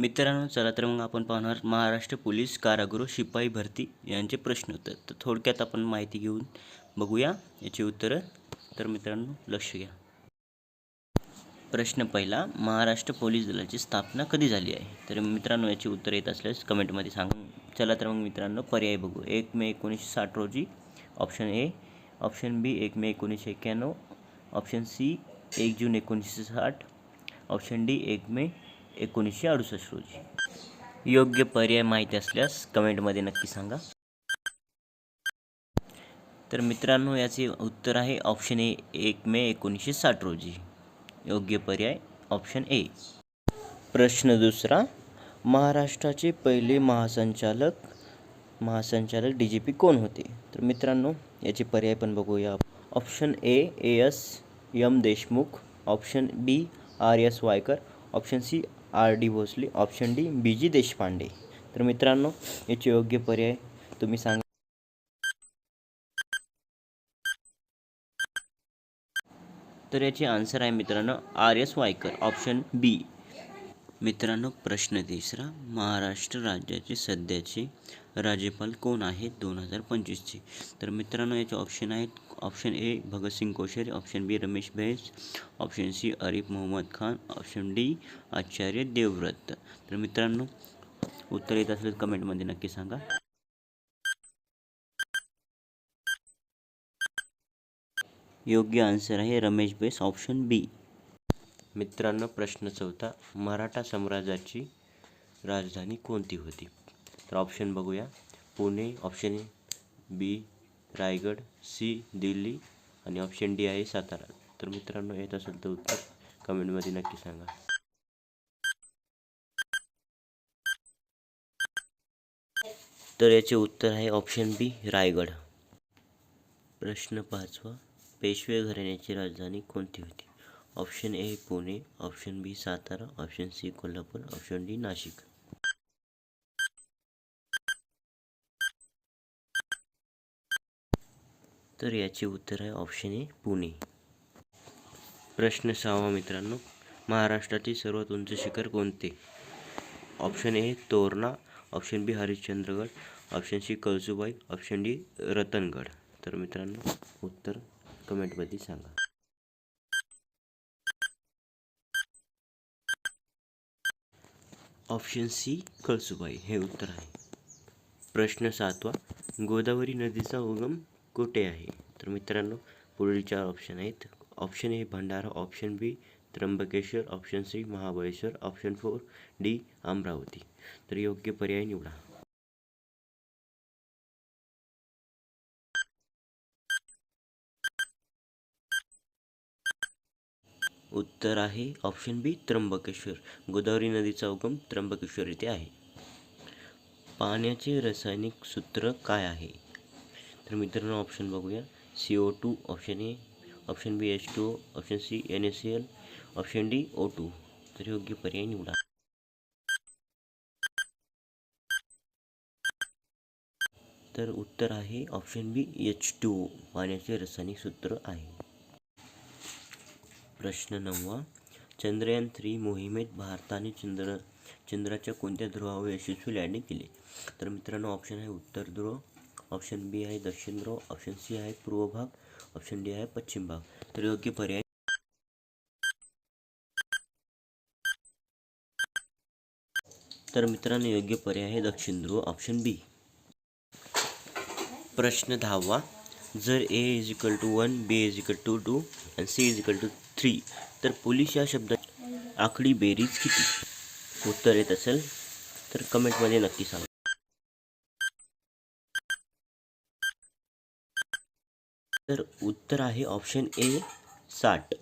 मित्रांनो चला तर मग आपण पाहणार महाराष्ट्र पोलीस कारागृह शिपाई भरती यांचे प्रश्न. उत्तर तर थोडक्यात आपण माहिती घेऊन बघूया. याची उत्तरं तर मित्रांनो लक्ष घ्या. प्रश्न पहिला महाराष्ट्र पोलीस दलाची स्थापना कधी झाली आहे? तर मित्रांनो याची उत्तर येत असल्यास कमेंटमध्ये सांगून चला तर मग मित्रांनो पर्याय बघू. एक मे एकोणीसशे साठ रोजी ऑप्शन ए ऑप्शन बी एक मे एकोणीसशे एक्क्याण्णव ऑप्शन सी एक जून एकोणीसशे साठ ऑप्शन डी एक मे एकोणीसशे अडुसष्ट रोजी. योग्य पर्याय माहिती असल्यास कमेंटमध्ये नक्की सांगा. तर मित्रांनो याचे उत्तर आहे ऑप्शन ए एक मे एकोणीसशे साठ रोजी. योग्य पर्याय ऑप्शन ए. प्रश्न दुसरा महाराष्ट्राचे पहिले महासंचालक महासंचालक डी जी पी कोण होते? तर मित्रांनो याचे पर्याय पण बघूया. Option A A S M Deshmukh option B R S Waikar option C R D Bhosale option D B G Deshpande. तर मित्रांनो याचे योग्य पर्याय तुम्ही सांगा तर याचे आन्सर आहे मित्रांनो R S Waikar option B. मित्रांनो प्रश्न तिसरा महाराष्ट्र राज्याचे सध्याचे राज्यपाल कोण आहेत दोन हजार पंचवीसचे? तर मित्रांनो याचे ऑप्शन आहेत option A, Bhagat Singh Koshyari, option B, Ramesh Bais, option C Arif Mohammad Khan, option D, Acharya Devvrat. तर मित्रांनो, उत्तर येत असलं कमेंटमध्ये नक्की सांगा. योग्य आन्सर आहे रमेश बैस, ऑप्शन बी. मित्रांनो, प्रश्न चौथा, मराठा साम्राज्याची राजधानी तर ऑप्शन बघूया. Pune option A, B Raigad C Delhi आणि ऑप्शन डी आहे सातारा. तर मित्रांनो येत असेल तर उत्तर कमेंटमध्ये नक्की सांगा. तर याचे उत्तर आहे ऑप्शन बी रायगड. प्रश्न पाचवा पेशवे घराण्याची राजधानी कोणती होती? Option A Pune option B Satara option C Kolhapur option D Nashik. तर याचे उत्तर आहे ऑप्शन ए पुणे. प्रश्न सहावा मित्रांनो महाराष्ट्रातील सर्वात उंच शिखर कोणते? Option A Torna. Option B Harishchandragad. Option C Kalsubai. Option D Ratangad. तर मित्रांनो उत्तर कमेंटमध्ये सांगा. Option C Kalsubai. हे उत्तर आहे. प्रश्न सातवा गोदावरी नदीचा उगम कुठे आहे? तर मित्रांनो पुढील चार ऑप्शन आहेत. Option A Bhandara. Option B Trimbakeshwar. Option C Mahabaleshwar. Option four D Amravati. तर योग्य पर्याय निवडा. उत्तर आहे ऑप्शन बी त्र्यंबकेश्वर. गोदावरी नदीचा उगम त्र्यंबकेश्वर येथे आहे. पाण्याचे रासायनिक सूत्र काय आहे? तर मित्रांनो ऑप्शन बघूया. C O two option A option B H two option C N S C L option D O two तर योग्य पर्याय निवडा. तर उत्तर आहे ऑप्शन बी एच टू पाण्याचे रासायनिक सूत्र आहे. प्रश्न नववा. चंद्रयान थ्री मोहिमेत भारताने चंद्र चंद्राच्या कोणत्या ध्रुवावर यशस्वी लँडिंग केले? तर मित्रांनो ऑप्शन आहे उत्तर ध्रुव. ऑप्शन बी आहे दक्षिण ध्रुव, ऑप्शन सी आहे पूर्व भाग, ऑप्शन डी आहे पश्चिम भाग. तर योग्य पर्याय. तर मित्रांनो, योग्य पर्याय आहे दक्षिण ध्रुव, ऑप्शन बी. प्रश्न दहावा. जर A is equal to one B is equal to two आणि C is equal to three तर पोलीस या शब्दाची आखडी बेरीज किती? उत्तर येत असेल, तर कमेंटमध्ये नक्की सांगा. तर उत्तर आहे ऑप्शन ए साठ.